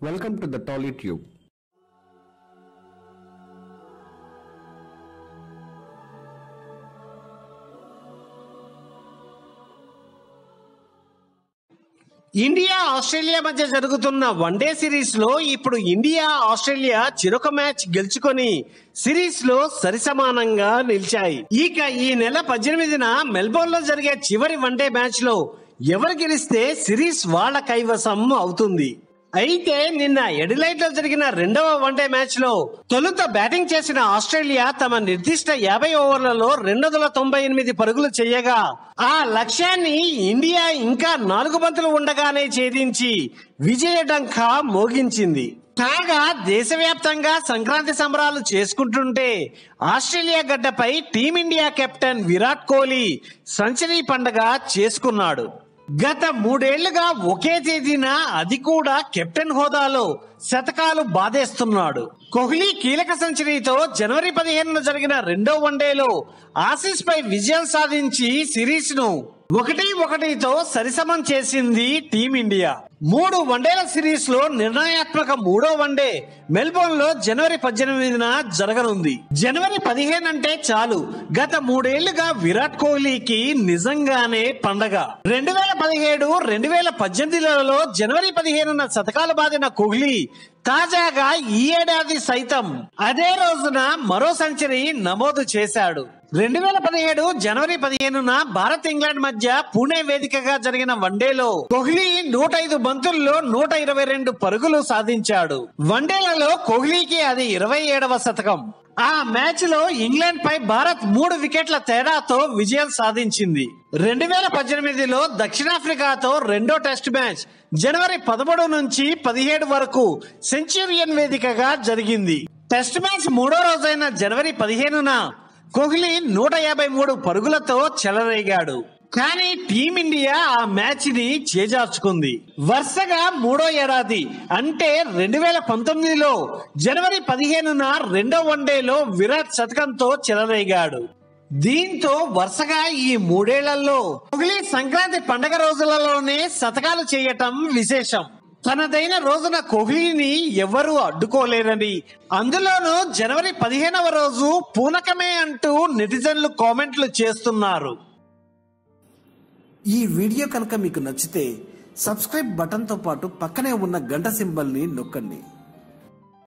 Welcome to the Tally Tube India Australia మధ్య జరుగుతున్న one day సిరీస్లో ఇప్పుడు ఇండియా ఆస్ట్రేలియా చిరొక మ్యాచ్ గెలుచుకొని సిరీస్లో సరిసమానంగా నిలిచాయి. ఇక ఈ నెల పద్దెనిమిదిన మెల్బోర్న్లో జరిగే చివరి వన్డే మ్యాచ్లో ఎవరు గెలిస్తే సిరీస్ వాళ్ళ కైవసం అవుతుంది? అయితే నిన్న ఎడిలైట్లో జరిగిన రెండవ వన్డే మ్యాచ్లో తొలుత బ్యాటింగ్ చేసిన ఆస్ట్రేలియా తమ నిర్దిష్ట యాభై ఓవర్లలో రెండు వందల తొంభై ఎనిమిది పరుగులు చేయగా ఆ లక్ష్యాన్ని ఇండియా ఇంకా నాలుగు బంతులు ఉండగానే ఛేదించి విజయ డంక మోగించింది. కాగా దేశవ్యాప్తంగా సంక్రాంతి సంబరాలు చేసుకుంటుంటే ఆస్ట్రేలియా గడ్డపై team India captain Virat Kohli century పండగ చేసుకున్నాడు. గత మూడేళ్ళుగా ఒకే తేదీన అది కూడా కెప్టెన్ హోదాలో శతకాలు బాధేస్తున్నాడు. కోహ్లీ కీలక సెంచరీతో జనవరి పదిహేనున జరిగిన రెండో వన్డేలో ఆసీస్ పై విజయం సాధించి సిరీస్ను ఒకటి ఒకటితో సరిసమం చేసింది టీమిండియా మూడు వన్డేల సిరీస్లో నిర్ణయాత్మక మూడో వన్డే మెల్బోర్న్లో జనవరి పద్దెనిమిదిన జరగనుంది. జనవరి పదిహేను అంటే చాలు. గత మూడేళ్ళుగా విరాట్ కోహ్లీకి నిజంగానే పండగ. రెండు వేల పదిహేడు రెండు వేల పద్దెనిమిదిలలో జనవరి పదిహేనున శతకాలు బాదిన కోహ్లీ తాజాగా ఈ ఏడాది సైతం అదే రోజున మరో సెంచరీ నమోదు చేశాడు. రెండు వేల పదిహేడు జనవరి పదిహేనున భారత్ ఇంగ్లాండ్ మధ్య పూణే వేదికగా జరిగిన వన్డేలో కోహ్లీ నూట ఐదు బంతుల్లో నూట ఇరవై రెండు పరుగులు సాధించాడు. వన్డేలలో కోహ్లీకి అది ఇరవై ఏడవ శతకం. ఆ మ్యాచ్లో ఇంగ్లాండ్ పై భారత్ మూడు వికెట్ల తేడాతో విజయం సాధించింది. రెండు వేల పద్దెనిమిదిలో దక్షిణాఫ్రికాతో రెండో టెస్ట్ మ్యాచ్. జనవరి పదమూడు నుంచి పదిహేడు వరకు సెంచురియన్ వేదికగా జరిగింది. టెస్ట్ మ్యాచ్ మూడో రోజైన జనవరి పదిహేనున కోహ్లీ నూట యాభై మూడు పరుగులతో చెలరేగాడు. కానీ టీమిండియా ఆ మ్యాచ్ని చేజార్చుకుంది. వరుసగా మూడో ఏడాది అంటే రెండు వేల పంతొమ్మిదిలో జనవరి పదిహేనున రెండో వన్డేలో విరాట్ శతకంతో చెలరేగాడు. దీంతో వరుసగా ఈ మూడేళ్ళలో కోహ్లీ సంక్రాంతి పండగ రోజులలోనే శతకాలు చేయటం విశేషం. తనదైన రోజున కోహ్లీని ఎవరూ అడ్డుకోలేరని. అందులోనూ జనవరి పదిహేనవ రోజు పూనకమే అంటూ నెటిజన్లు కామెంట్లు చేస్తున్నారు. ఈ వీడియో కనుక మీకు నచ్చితే సబ్స్క్రైబ్ బటన్తో పాటు పక్కనే ఉన్న గంట సింబల్ని నొక్కండి.